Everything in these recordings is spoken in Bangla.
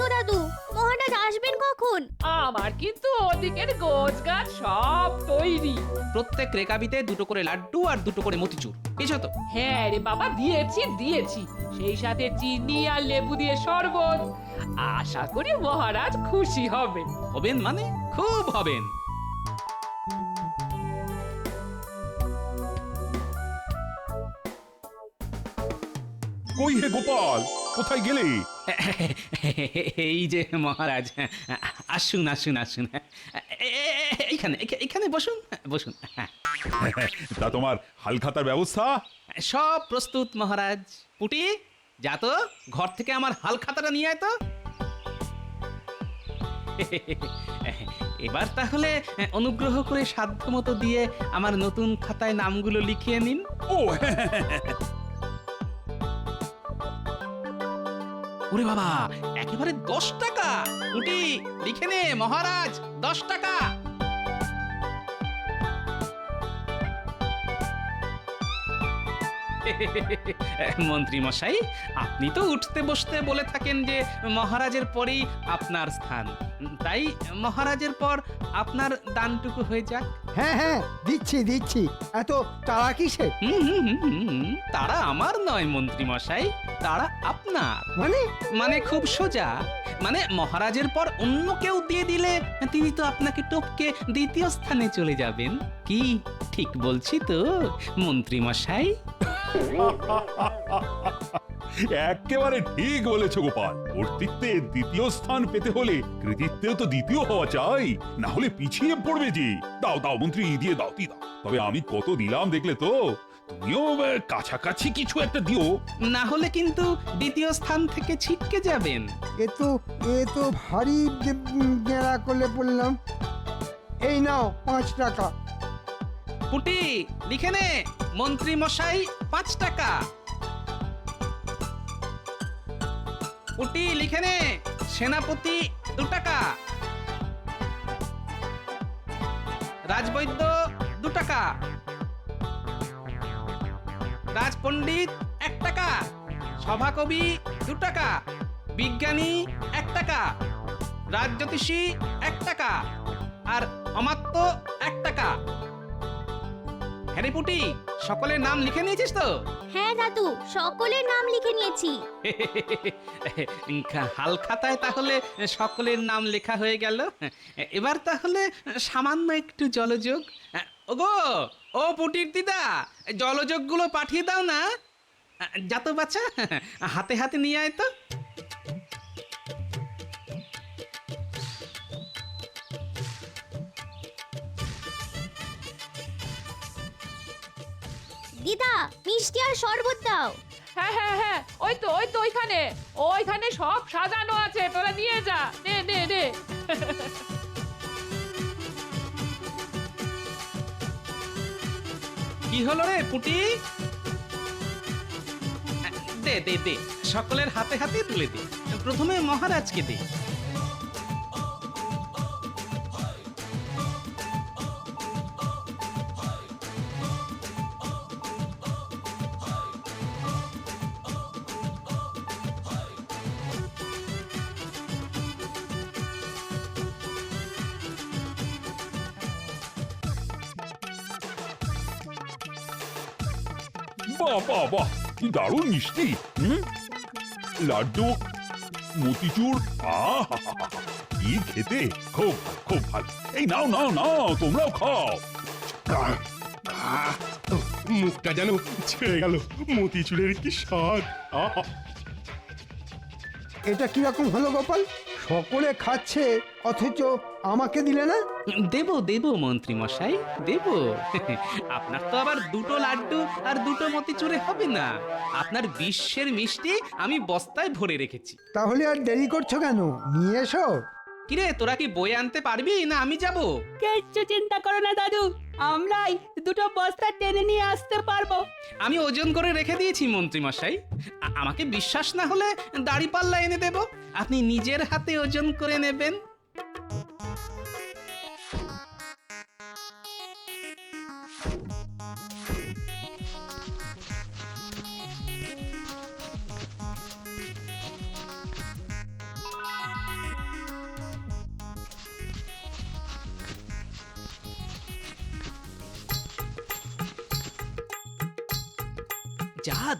গো দাদু মহারাজ আসবেন কখন? আমার কিন্তু ওদিকের গোছ গাছ সব তৈরি। প্রত্যেক রেকাবিতে দুটো করে লাড্ডু আর দুটো করে মতিচুর বুঝছ তো? হ্যাঁ রে বাবা দিয়েছি দিয়েছি। সেই সাথে চিনি আর লেবু দিয়ে শরবত। আশা করি মহারাজ খুশি হবেন। হবেন মানে? খুব হবেন। কই হে গোপাল? কোথায় গেলে? এই যে মহারাজ আসুন আসুন আসুন। এইখানে এইখা- এইখানে বসুন বসুন। তা তোমার হালখাতার ব্যবস্থা? সব প্রস্তুত মহারাজ। পুটি যা তো ঘর থেকে আমার হাল খাতাটা নিয়ে আয় তো। এবার তাহলে অনুগ্রহ করে সাধ্যমতো দিয়ে আমার নতুন খাতায় নামগুলো লিখিয়ে নিন। ও ওরে বাবা একেবারে দশ টাকা। পুটি লিখে নে মহারাজ দশ টাকা। মন্ত্রী মশাই আপনি তো উঠতে বসতে বলে থাকেন যে মহারাজের পরেই আপনার স্থান। তাই মহারাজের পর আপনার দানটুকু হয়ে যাক। হ্যাঁ হ্যাঁ দিচ্ছি দিচ্ছি। এত তারা হুম, হুম, হুম, হুম। তারা আমার নয় মন্ত্রী মশাই তারা আপনার। মানে? মানে খুব সোজা। মানে মহারাজের পর অন্য কেউ দিয়ে দিলে তিনি তো আপনাকে টপকে দ্বিতীয় স্থানে চলে যাবেন। কি? ঠিক বলছি তো মন্ত্রী মশাই একেবারে ঠিক বলেছ গোপাল। কর্তৃত্বে দ্বিতীয় স্থান পেতে হলে কৃতিত্বেও তো দ্বিতীয় হওয়া চাই। না হলে পিছিয়ে পড়বে যে। দাও দাও মন্ত্রী দিয়ে দাও দিয়ে দাও। তবে আমি কত দিলাম দেখলে তো? তুমিও কাছাকাছি কিছু একটা দিও। না হলে কিন্তু দ্বিতীয় স্থান থেকে ছিটকে যাবেন। এ তো এ তো ভারী গেঁড়া করলে বললাম এই নাও পাঁচ টাকা। পুটি লিখে নে। মন্ত্রী মশাই পাঁচ টাকা। পুটি লিখে নে। সেনাপতি, দু টাকা। রাজবৈদ্য, দু টাকা। রাজপণ্ডিত, এক টাকা। সভাকবি, দু টাকা। বিজ্ঞানী, এক টাকা। রাজজ্যোতিষী, এক টাকা। আর অমাত্য, এক টাকা। হ্যারিপুটি সকলের নাম লিখে নিয়েছিস তো? হ্যাঁ দাদু সকলের নাম লিখে নিয়েছি। হাল খাতায় তাহলে সকলের নাম লেখা হয়ে গেল। এবার তাহলে সামান্য একটু জলযোগ। ওগো ও পুটির দিদা জলযোগগুলো পাঠিয়ে দাও না। যা তো বাচ্চা হাতে হাতে নিয়ে আয় তো। দিদা মিষ্টি আর শরবত দাও। হ্যাঁ হ্যাঁ হ্যাঁ ওই তো ওই তো ওইখানে। ওইখানে সব সাজানো আছে তোরা নিয়ে যা। নে নে নে কি হলো রে পুটি? দে দে দে সকলের হাতে হাতে তুলে দে। প্রথমে মহারাজকে দে। বাহ বাহ বাহ। কি দারুণ মিষ্টি হুম? লাড্ডু মতিচুর আহা কি খেতে? খুব খুব ভালো। এই নাও নাও নাও তোমরাও খাও। আহ, আহ, উহ, মুখটা যেন ছেড়ে গেল। মতিচুরের কি স্বাদ। আহা এটা কীরকম হলো গোপাল? সকলে খাচ্ছে অথচ আমাকে দিলে না? দেব দেব মন্ত্রী মশাই দেব। আপনার তো আবার দুটো লাড্ডু আর দুটো মতিচুরে হবে না। আপনার বিশ্বের মিষ্টি আমি বস্তায় ভরে রেখেছি। তাহলে আর দেরি করছ কেন? নিয়ে এসো। কিরে তোরা কি বই আনতে পারবি না আমি যাব? কিচ্ছু চিন্তা করো না দাদু। আমরাই দুটো বস্তা টেনে নিয়ে আসতে পারব। আমি ওজন করে রেখে দিয়েছি মন্ত্রী মশাই আমাকে বিশ্বাস না হলে দাড়ি পাল্লা এনে দেব। আপনি নিজের হাতে ওজন করে নেবেন।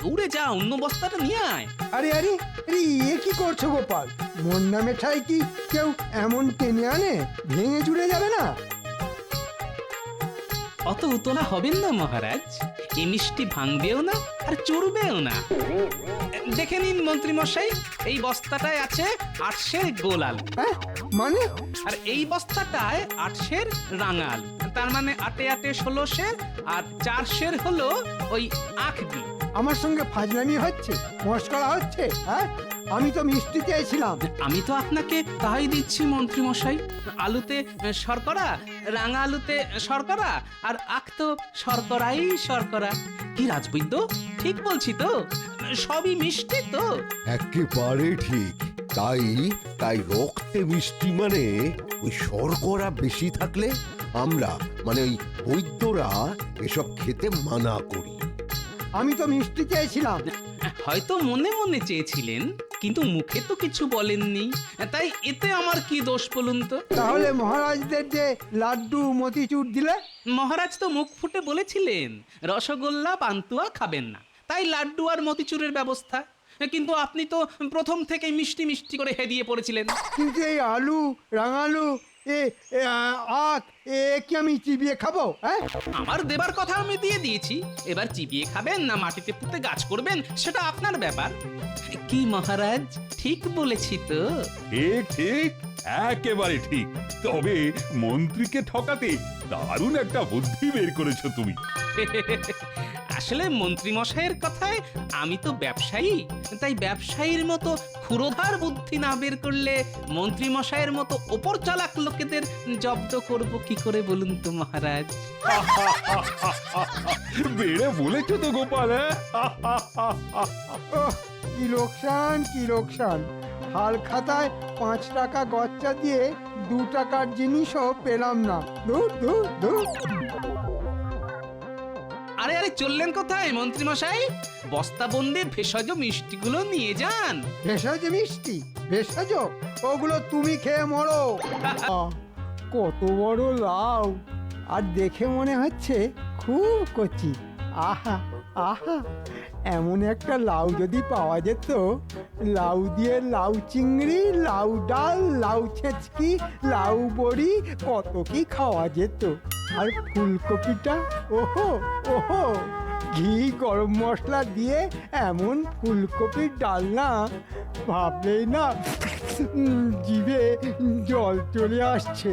দৌড়ে যা অন্য বস্তাটা নিয়ে আয়। আরে আরে আরে ইয়ে কি করছ গোপাল? মোর নামে ঠাই কি কেউ এমন টেনে আনে? ভেঙে জুড়ে যাবে না? অত উতলা হবেন না মহারাজ। এ মিষ্টি ভাঙবেও না আর চড়বেও না? দেখে নিন মন্ত্রী মশাই এই বস্তাটায় আছে আটশের গোলাল। হ্যাঁ মানে? আর এই বস্তাটায় আটশের রাঙাল। তার মানে আটে আটে ষোলো শের আর চার শের হলো ওই আখ দিয়ে আমার সঙ্গে ফাজলামি হচ্ছে মস্করা হচ্ছে হ্যাঁ? আমি তো মিষ্টি চেয়েছিলাম। আমি তো আপনাকে তাই দিচ্ছি মন্ত্রী মশাই। আলুতে শর্করা রাঙা আলুতে শর্করা আর আখ তো শর্করাই শর্করা। কি রাজবৈদ্য? ঠিক বলছি তো? সবই মিষ্টি তো? একেবারে ঠিক। তাই তাই রক্তে মিষ্টি মানে ওই শর্করা বেশি থাকলে আমরা মানে ওই বৈদ্যরা এসব খেতে মানা করি। আমি তো মিষ্টি চেয়েছিলাম। হয়তো মনে মনে চেয়েছিলেন। কিন্তু মুখে তো কিছু বলেননি। তাই এতে আমার কি দোষ বলুন তো? তাহলে মহারাজদের যে লাড্ডু মতিচুর দিলে? মহারাজ তো মুখ ফুটে বলেছিলেন রসগোল্লা পান্তুয়া খাবেন না। তাই লাড্ডু আর মতিচুরের ব্যবস্থা। কিন্তু আপনি তো প্রথম থেকেই মিষ্টি মিষ্টি করে হেদিয়ে পড়েছিলেন। কিন্তু এই আলু রাঙালু এ এ, আ- আখ এ কি আমি চিবিয়ে খাব হ্যাঁ? আমার দেবার কথা আমি দিয়ে দিয়েছি। এবার চিবিয়ে খাবেন না মাটিতে পুঁতে গাছ করবেন সেটা আপনার ব্যাপার। কি মহারাজ? ঠিক বলেছি তো। ঠিক ঠিক একেবারে ঠিক। তবে মন্ত্রীকে ঠকাতে দারুণ একটা বুদ্ধি বের করেছ তুমি। আসলে মন্ত্রী মশাইয়ের কথায় আমি তো ব্যবসায়ী তাই ব্যবসায়ীর মতো ক্ষুরোধার বুদ্ধি না বের করলে মন্ত্রী মশাইয়ের মতো ওপর চালাক লোকেদের জব্দ করব কি করে বলুন তো মহারাজ? বেড়ে বলেছ তো গোপাল হ্যাঁ? কি লোকসান কি লোকসান? হাল খাতায় পাঁচ টাকা গচ্চা দিয়ে দু টাকার জিনিসও পেলাম না। দূর দূর দূর আরে আরে চললেন কোথায় মন্ত্রী মশাই বস্তাবন্দি ভেষজ মিষ্টিগুলো নিয়ে যান। ভেষজ মিষ্টি ভেষজ? ওগুলো তুমি খেয়ে মরো। আহ, কত বড় লাউ। আর দেখে মনে হচ্ছে খুব কচি। আহা আহা। এমন একটা লাউ যদি পাওয়া যেত লাউ দিয়ে লাউ চিংড়ি লাউ ডাল লাউ ছেঁচকি লাউ বড়ি কত কি খাওয়া যেত। আর ফুলকপিটা ওহো ওহো ঘি গরম মশলা দিয়ে এমন ফুলকপির ডালনা ভাবলেই না জিভে জল চলে আসছে।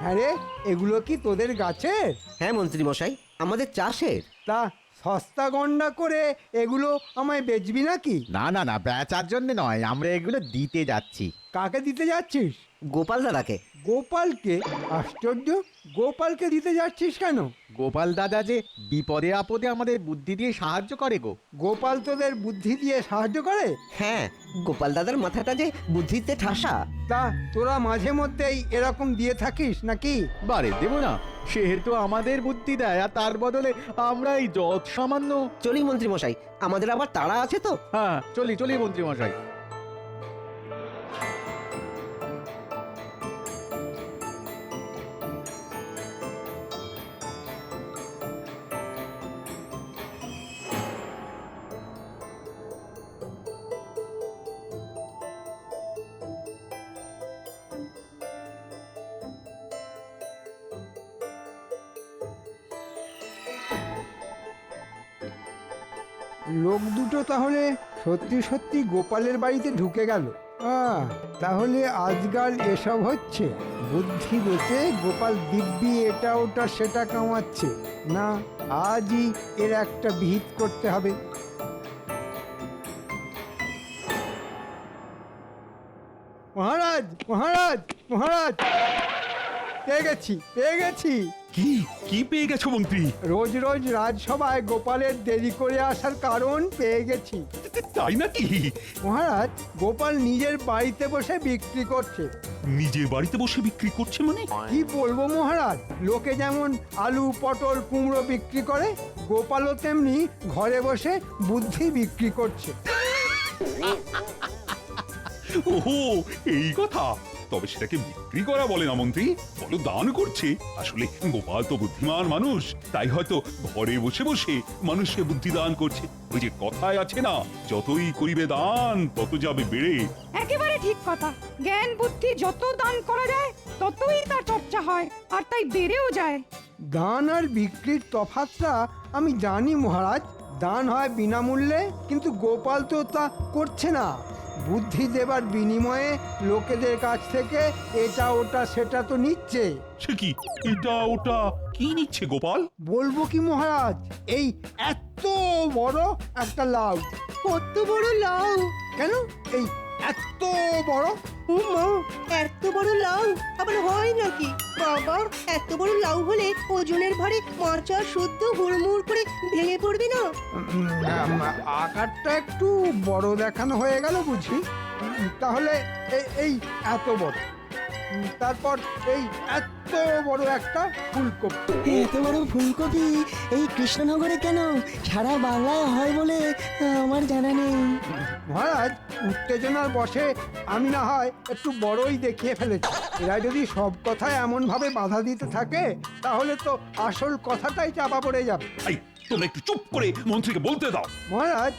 হ্যাঁ রে এগুলো কি তোদের গাছের? হ্যাঁ মন্ত্রী মশাই আমাদের চাষের। তা সস্তা গন্ডা করে এগুলো আমায় বেচবি নাকি? না না না বেচার জন্য নয় আমরা এগুলো দিতে যাচ্ছি। কাকে দিতে যাচ্ছিস? গোপাল দাদাকে। গোপালকে আশ্চর্য গোপালকে দিতে যাচ্ছিস কেন? গোপাল দাদা যে বিপদে আপদে আমাদের বুদ্ধি দিয়ে সাহায্য করে গো। গোপাল তোদের বুদ্ধি দিয়ে সাহায্য করে? হ্যাঁ গোপাল দাদার মাথাটা যে বুদ্ধিতে ঠাসা। তা তোরা মাঝে মধ্যেই এরকম দিয়ে থাকিস নাকি? বারে দেবো না সেহেতু আমাদের বুদ্ধি দেয় আর তার বদলে আমরা এই যৎ সামান্য চলি মন্ত্রী মশাই আমাদের আবার তাড়া আছে তো? হ্যাঁ চলি চলি মন্ত্রী মশাই সত্যি সত্যি গোপালের বাড়িতে ঢুকে গেল। তাহলে আজকাল এসব হচ্ছে। বুদ্ধি বেঁচে গোপাল দিব্যি এটা ওটা সেটা কামাচ্ছে। না, আজই এর একটা বিহিত করতে হবে। মহারাজ মহারাজ মহারাজ! পেয়ে গেছি পেয়ে গেছি। কি কি পেয়ে গেছো মন্ত্রী? রোজ রোজ রাজসভায় গোপালের দেরি করে আসার কারণ পেয়ে গেছি। তাই নাকি? মহারাজ গোপাল নিজের বাড়িতে বসে বিক্রি করছে। নিজের বাড়িতে বসে বিক্রি করছে মানে? কি বলব মহারাজ লোকে যেমন আলু পটল কুমড়ো বিক্রি করে গোপালও তেমনি ঘরে বসে বুদ্ধি বিক্রি করছে। ওহো এই কথা। তবে সেটাকে বিক্রি করা বলে না মন্ত্রী। বলো দান করছে। আসলে গোপাল তো বুদ্ধিমান মানুষ। তাই হয়তো ঘরে বসে বসে মানুষকে বুদ্ধি দান করছে। ওই যে কথায় আছে না যতই করিবে দান তত যাবে বেড়ে। একেবারে ঠিক কথা। জ্ঞান বুদ্ধি যত দান করা যায় ততই তার চর্চা হয় আর তাই বেড়েও যায়। দান আর বিক্রির তফাৎটা আমি জানি মহারাজ। দান হয় বিনামূল্যে কিন্তু গোপাল তো তা করছে না। বুদ্ধি দেবার বিনিময়ে লোকেদের কাছ থেকে এটা ওটা সেটা তো নিচ্ছে। সে কি? এটা ওটা কি নিচ্ছে গোপাল? বলব কি মহারাজ এই এত বড় একটা লাউ কত বড় লাউ? কেন? এই এত বড় মা এত বড় লাউ আবার হয় নাকি? বাবা এত বড় লাউ হলে ওজনের ভারে মাচা শুদ্ধ হুড়মুড় করে ভেঙে পড়বে না? উম, আকারটা একটু বড় দেখানো হয়ে গেল বুঝি। উম, তাহলে এ- এই এত বড়। উম, তারপর এই এত বড় একটা ফুলকপি। এত বড় ফুলকপি? এই কৃষ্ণনগরে কেন? সারা বাংলায় হয় বলে আমার জানা নেই। মহারাজ উত্তেজনার বসে আমি না হয় একটু বড়ই দেখিয়ে ফেলেছি। এরা যদি সব কথায় এমন ভাবে বাধা দিতে থাকে তাহলে তো আসল কথাটাই চাপা পড়ে যাবে। এই তোমরা একটু চুপ করে মন্ত্রীকে বলতে দাও। মহারাজ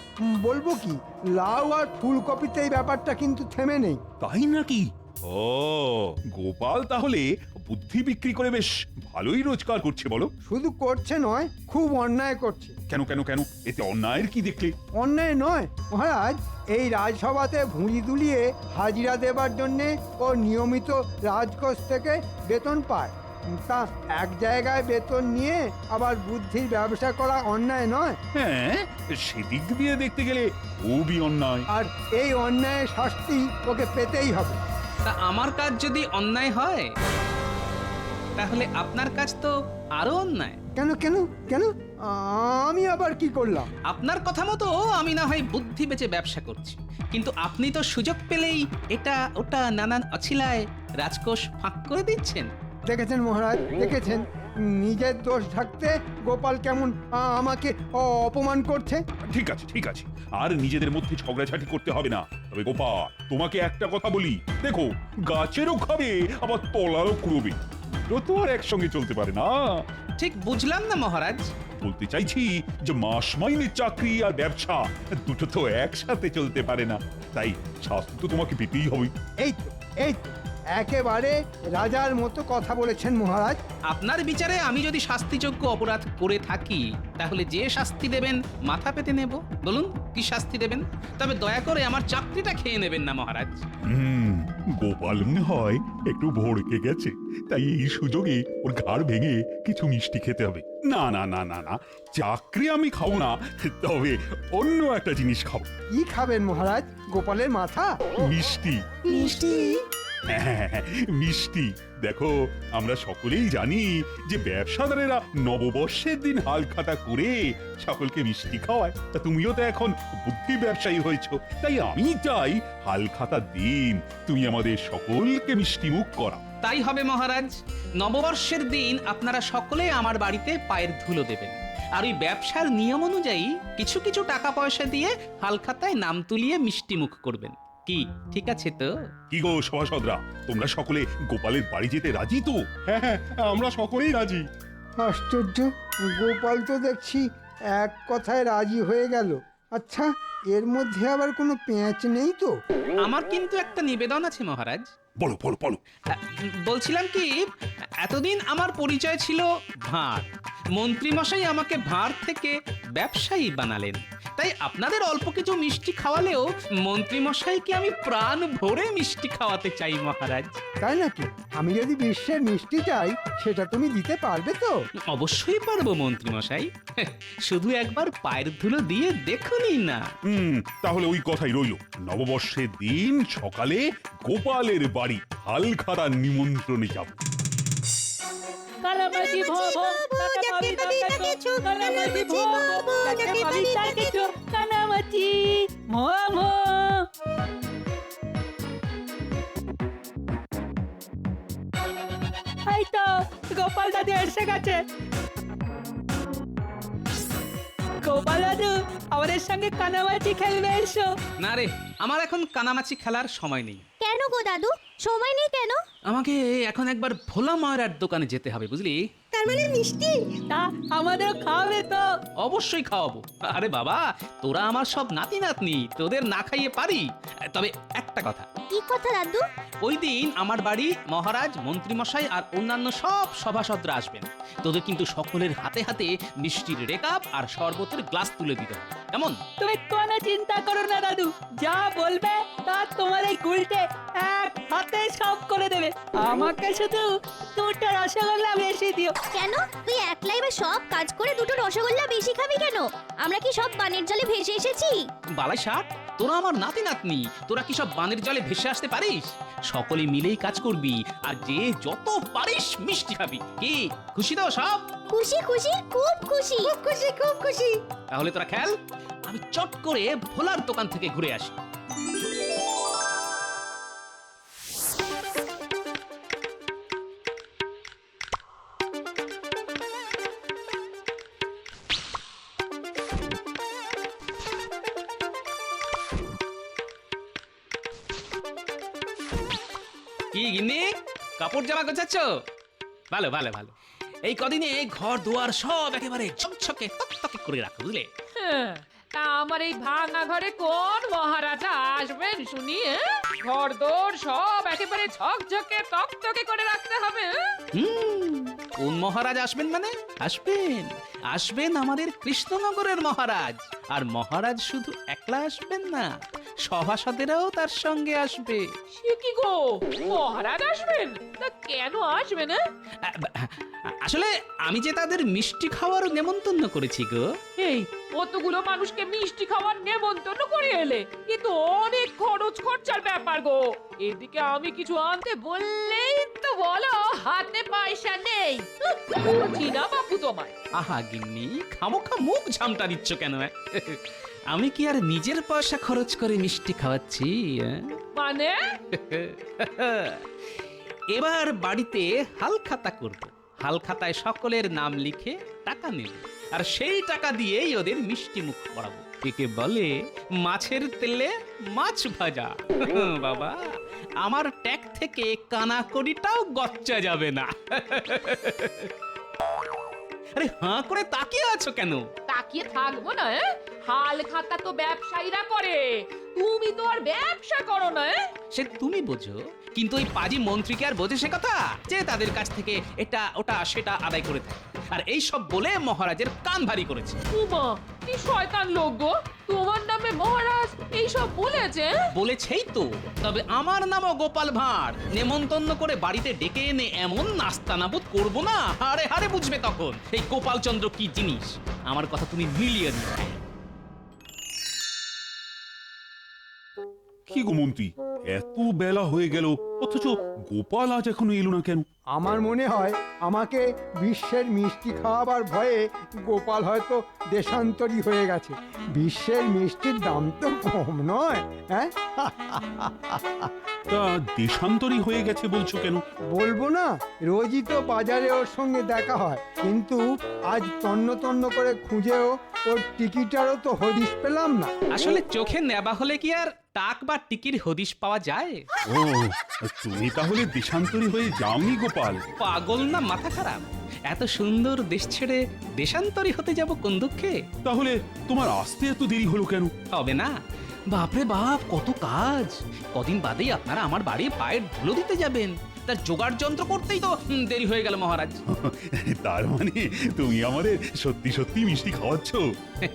বলব কি লাউ আর ফুলকপিতে এই ব্যাপারটা কিন্তু থেমে নেই। তাই নাকি? ও গোপাল তাহলে বুদ্ধি বিক্রি করে বেশ ভালোই রোজগার করছে বলো। শুধু করছে নয় খুব অন্যায় করছে। কেন কেন কেন? এতে অন্যায়ের কি দেখলে? অন্যায় নয় মহারাজ এই রাজসভাতে ভুঁড়ি দুলিয়ে হাজিরা দেবার জন্যে ও নিয়মিত রাজকোষ থেকে বেতন পায়। তা এক জায়গায় বেতন নিয়ে আবার বুদ্ধির ব্যবসা করা অন্যায় নয়? হ্যাঁ সেদিক দিয়ে দেখতে গেলে খুবই অন্যায়। আর এই অন্যায়ের শাস্তি ওকে পেতেই হবে। তা আমার কাজ যদি অন্যায় হয়? তাহলে আপনার কাজ তো আরও অন্যায়। কেন কেন কেন? আমি আবার কি করলাম? আপনার কথা মতো আমি না হয় বুদ্ধি বেচে ব্যবসা করছি। কিন্তু আপনি তো সুযোগ পেলেই এটা ওটা নানান অছিলায় রাজকোষ ফাঁক করে দিচ্ছেন। দেখেছেন মহারাজ দেখেছেন? নিজের দোষ ঢাকতে গোপাল কেমন আমাকে অপমান করছে? ঠিক আছে ঠিক আছে। আর নিজেদের মধ্যে ঝগড়াঝাটি করতে হবে না। তবে গোপাল তোমাকে একটা কথা বলি। দেখো গাছেরও খাবে আবার তলারও কুড়বে দুটো তো আর একসঙ্গে চলতে পারে না। ঠিক বুঝলাম না মহারাজ। বলতে চাইছি যে মাস চাকরি আর ব্যবসা দুটো তো একসাথে চলতে পারে না। তাই স্বাস্থ্য তো তোমাকে পেতেই হবে। এই তো এই তো। একেবারে রাজার মতো কথা বলেছেন মহারাজ। আপনার বিচারে আমি যদি শাস্তিযোগ্য অপরাধ করে থাকি তাহলে যে শাস্তি দেবেন মাথা পেতে নেব। বলুন কি শাস্তি দেবেন? তবে দয়া করে আমার চাকরিটা খেয়ে নেবেন না মহারাজ। হুম গোপাল মনে হয় একটু ভড়কে গেছে তাই এই সুযোগে ওর ঘাড় ভেঙে কিছু মিষ্টি খেতে হবে। না না না না না চাকরি আমি খাব না তবে অন্য একটা জিনিস খাব। কি খাবেন মহারাজ? গোপালের মাথা? মিষ্টি। মিষ্টি? মিষ্টি। দেখো, আমরা সকলেই জানি যে ব্যবসাদারেরা নববর্ষের দিন হাল খাতা করে সকলকে মিষ্টি খাওয়ায়। তা তুমিও তো এখন বুদ্ধি ব্যবসায়ী হয়েছো। তাই আমি চাই হাল খাতা দিন তুমি আমাদের সকলকে মিষ্টি মুখ করা তাই হবে মহারাজ। নববর্ষের দিন আপনারা সকলে আমার বাড়িতে পায়ের ধুলো দেবেন। আর ওই ব্যবসার নিয়ম অনুযায়ী কিছু কিছু টাকা পয়সা দিয়ে হালখাতায় নাম তুলিয়ে মিষ্টি মুখ করবেন। কি? ঠিক আছে তো। কি গো সভাসদরা তোমরা সকলে গোপালের বাড়ি যেতে রাজি তো? হ্যাঁ হ্যাঁ আমরা সকলেই রাজি। আশ্চর্য গোপাল তো দেখছি এক কথায় রাজি হয়ে গেল। আচ্ছা এর মধ্যে আবার কোনো পেঁয়াজ নেই তো? আমার কিন্তু একটা নিবেদন আছে মহারাজ। বলো বলো বলো। বলছিলাম কি এতদিন আমার পরিচয় ছিল ভাঁড়। মন্ত্রীমশাই আমাকে ভাঁড় থেকে ব্যবসায়ী বানালেন। তাই আপনাদের অল্প কিছু মিষ্টি খাওয়ালেও মন্ত্রীমশাইকে আমি প্রাণ ভরে মিষ্টি খাওয়াতে চাই মহারাজ? তাই নাকি? আমি যদি বিশ্বের মিষ্টি চাই সেটা তুমি দিতে পারবে তো? অবশ্যই পারব মন্ত্রীমশাই। শুধু একবার পায়ের ধুলো দিয়ে দেখুনই না। হুম তাহলে ওই কথাই রইল। নববর্ষের দিন সকালে গোপালের বাড়ি হাল খাতা নিমন্ত্রণে যাব। কালামাজি ভব কালামাজি ভব কালামাজি এই তো গোপাল দাদি এসে গেছে। গোপাল দাদু আমাদের সঙ্গে কানামাছি খেলবে এসো। না রে আমার এখন কানামাছি খেলার সময় নেই। গো দাদু? সময় নেই কেন? আমাকে এখন একবার ভোলা ময়রার দোকানে যেতে হবে বুঝলি? তার মানে মিষ্টি? তা আমাদের খাবে তো। অবশ্যই খাওয়াবো। আরে বাবা তোরা আমার সব নাতি নাতনি তোদের না খাইয়ে পারি। তবে একটা কথা। কি কথা দাদু? ওই দিন আমার বাড়ি মহারাজ মন্ত্রীমশাই আর অন্যান্য সব সভাসদরা আসবেন। তোদের কিন্তু সকলের হাতে হাতে মিষ্টির রেকাপ আর শরবতের গ্লাস তুলে দিতে হবে। কেমন? তুমি কোনো চিন্তা করো না দাদু। যা বলবে তা তোমার এই গুলটে এক হাতে সব করে দেবে। আমাকে শুধু দুটো রসগোল্লা বেশি দিও। কেন? তুই একলাই বা সব কাজ করে দুটো রসগোল্লা বেশি খাবি কেন? আমরা কি সব বানের জলে ভেসে এসেছি? বালাই ষাট তোরা আমার নাতি নাতনি। তোরা কি সব বানের জলে ভেসে আসতে পারিস? সকলে মিলেই কাজ করবি আর যে যত পারিস মিষ্টি খাবি। কি খুশি তো সব? খুশি খুশি খুব খুশি। খুব খুশি খুব খুশি। তাহলে তোরা খেল আমি চট করে ভোলার দোকান থেকে ঘুরে আসি। কি গিন্নি? কাপড় জামা গোছাচ্ছ? ভালো ভালো ভালো। এই কদিনে ঘর দুয়ার সব একেবারে ঝকঝকে তকতকে করে রাখো বুঝলে? হ্যাঁ, তা আমার এই ভাঙা ঘরে কোন মহারাজা আসবেন শুনি ঘর দোর সব একেবারে ঝকঝকে তকতকে করে রাখতে হবে হ্যাঁ? হুম, কোন মহারাজ আসবেন মানে? আসবেন আসবেন আমাদের কৃষ্ণনগরের মহারাজ। আর মহারাজ শুধু একলা আসবেন না। সভাসদেরাও তার সঙ্গে আসবে। সে কি গো? মহারাজ আসবেন? তা কেন আসবেন হ্যাঁ? আ- আ- আসলে আমি যে তাদের মিষ্টি খাওয়ার নেমন্তন্ন করেছি গো। এই কতগুলো মানুষকে মিষ্টি খাওয়ার নেমন্তন্ন করে এলে কিন্তু অনেক খরচ খরচার ব্যাপার গো। এদিকে আমি কিছু আনতে বললেই তো বলো হাতে পয়সা নেই। বলছি না বাপু তোমায়? আহা গিন্নি খামোখা মুখ ঝামটা দিচ্ছ কেন? আমি কি আর নিজের পয়সা খরচ করে মিষ্টি খাওয়াচ্ছি? মানে? এবার বাড়িতে হালখাতা করব। হালখাতায় সকলের নাম লিখে টাকা নেব। আর সেই টাকা দিয়েই ওদের মিষ্টি মুখ করাবো। একে বলে মাছের তেলে মাছ ভাজা। বাবা আমার ট্যাগ থেকে কানা কড়িটাও গচ্চা যাবে না। আরে হাঁ করে তাকিয়ে আছো কেন? তাকিয়ে থাকব না এ? হাল খাতা তো ব্যবসায়ীরা করে। তুমি তো আর ব্যবসা করো না এ? সে তুমি বোঝো কিন্তু ওই পাজি মন্ত্রীকে আর বোঝে সে কথা? যে তাদের কাছ থেকে এটা ওটা সেটা আদায় করে থাকে। আর এই সব বলে মহারাজের কান ভারী করেছে। উমা কি শয়তান লোক গো! তোমার নামে মহারাজ এইসব বলেছে এ? বলেছেই তো। তবে আমার নামও গোপাল ভাঁড়। নেমন্তন্ন করে বাড়িতে ডেকে এনে এমন নাস্তানাবুদ করব না হারে হারে বুঝবে তখন। এই গোপাল চন্দ্র কি জিনিস? আমার কথা তুমি মিলিয়ে দিও কি গো এত বেলা হয়ে গেল অথচ গোপাল আজ এখনও এলো না কেন? আমার মনে হয় আমাকে বিশ্বের মিষ্টি খাওয়াবার ভয়ে গোপাল হয়তো দেশান্তরী হয়ে গেছে। বিশ্বের মিষ্টির দাম তো কম নয় হ্যাঁ? তা দেশান্তরী হয়ে গেছে বলছো কেন? বলব না রোজই তো বাজারে ওর সঙ্গে দেখা হয় কিন্তু আজ তন্ন তন্ন করে খুঁজেও ওর টিকিটারও তো হদিশ পেলাম না। আসলে চোখে নেবা হলে কি আর টাক বা টিকির হদিশ পাওয়া যায়? ও তুমি তাহলে দেশান্তরী হয়ে যাওনি গোপাল। পাগল না মাথা খারাপ? এত সুন্দর দেশ ছেড়ে দেশান্তরী হতে যাব কোন দুঃখে? তাহলে তোমার আসতে এত দেরি হলো কেন? হবে না। বাপরে বাপ কত কাজ। কদিন বাদেই আপনারা আমার বাড়ি পায়ের ধুলো দিতে যাবেন। তার জোগাড় যন্ত্র করতেই তো দেরি হয়ে গেল মহারাজ। তার মানে তুমি আমাদের সত্যি সত্যি মিষ্টি খাওয়াচ্ছ?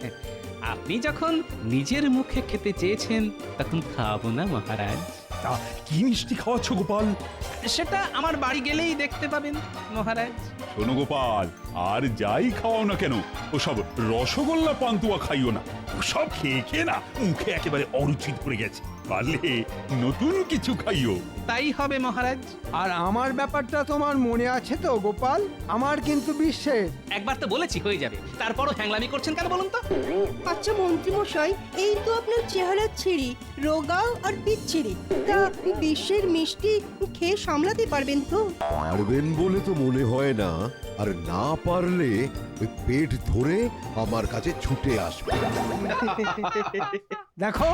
আপনি যখন নিজের মুখে খেতে চেয়েছেন তখন খাওয়াবো না মহারাজ। তা কি মিষ্টি খাওয়াচ্ছ গোপাল? সেটা আমার বাড়ি গেলেই দেখতে পাবেন মহারাজ। শোনো গোপাল আর যাই খাওয়াও না কেন ওসব রসগোল্লা পান্তুয়া খাইও না ওসব খেয়ে খেয়ে না মুখে একেবারে অরুচি পড়ে গেছে। পারলে নতুন কিছু খাইও। তাই হবে মহারাজ। আর আমার ব্যাপারটা তোমার মনে আছে তো গোপাল? আমার কিন্তু বিশ্বের একবার তো বলেছি হয়ে যাবে। তারপরও হ্যাংলামি করছেন কেন বলুন তো? আচ্ছা মন্ত্রী মশাই এই তো আপনার চেহারা ছিঁড়ি রোগা আর বিচ্ছিরি তা বিশ্বের মিষ্টি খেয়ে সামলাতে পারবেন তো? পারবেন বলে তো মনে হয় না। আর না পারলে ওই পেট ধরে আমার কাছে ছুটে আসবে। দেখো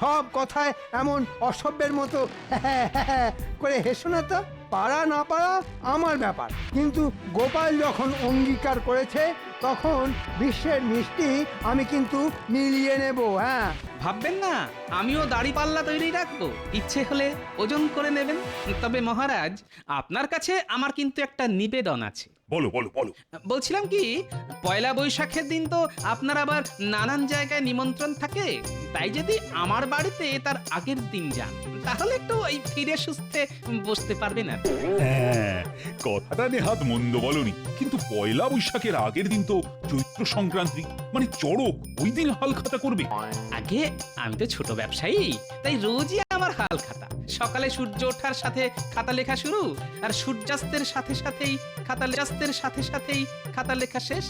সব কথায় এমন অসভ্যের মতো করে হেসো না তো। পারা না পারা আমার ব্যাপার। কিন্তু গোপাল যখন অঙ্গীকার করেছে, তখন বিশ্বের মিষ্টি আমি কিন্তু মিলিয়ে নেব হ্যাঁ। ভাববেন না, আমিও দাড়ি পাল্লা তৈরি রাখব। ইচ্ছে হলে ওজন করে নেবেন। তবে মহারাজ, আপনার কাছে আমার কিন্তু একটা নিবেদন আছে। বলো বলো বলো। বলছিলাম কি পয়লা বৈশাখের দিন তো আপনার আবার নানান জায়গায় নিমন্ত্রণ থাকে। তাই যদি আমার বাড়িতে তার আগের দিন যান তাহলে একটু ওই ফিরে সুস্থে বসতে পারবেন আর কি। হ্যাঁ কথাটা নেহাত মন্দ বলনি। কিন্তু পয়লা বৈশাখের আগের দিন তো চৈত্র সংক্রান্তি মানে চড়ক ওই দিন হাল খাতা করবে। আগে আমি তো ছোট ব্যবসায়ী তাই রোজই আমার হাল খাতা। সকালে সূর্য ওঠার সাথে খাতা লেখা শুরু আর সূর্যাস্তের সাথে সাথেই খাতা লেখাস্তের সাথে সাথেই খাতা লেখা শেষ।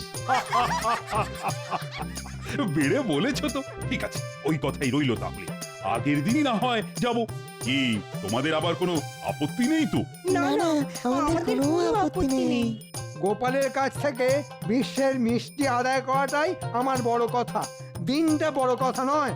বেড়ে বলেছ তো। ঠিক আছে ওই কথাই রইল তাহলে। আগের দিনই না হয় যাব। কি তোমাদের আবার কোনো আপত্তি নেই তো? না না আমাদের কোনো আপত্তি নেই। গোপালের কাছ থেকে বিশ্বের মিষ্টি আদায় করাটাই আমার বড় কথা। দিনটা বড় কথা নয়